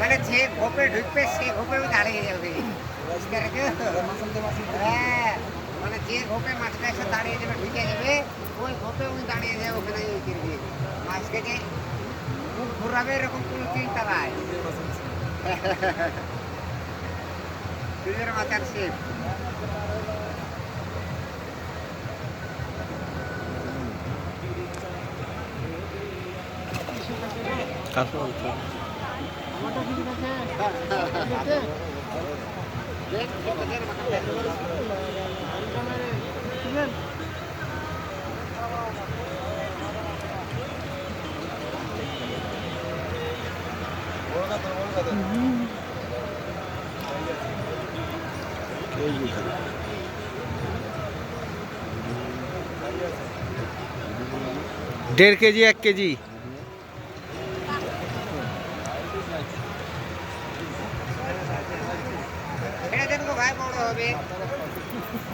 মানে যে ঘোপে ঢুকবে, সে ঘোপে দাঁড়িয়ে যাবে। হ্যাঁ মানে যে ঘোপে মাছটা এসে দাঁড়িয়ে যাবে, ঢুকে যাবে, ওই ঘোপে ওই দাঁড়িয়ে যাবে, ওখানে করবে মাছকে যে মুখ ঘুরাবে এরকম কোনো চিন্তা নাই। তুই মাথার শেপ দেড় কেজি এক কেজি। vámonos a.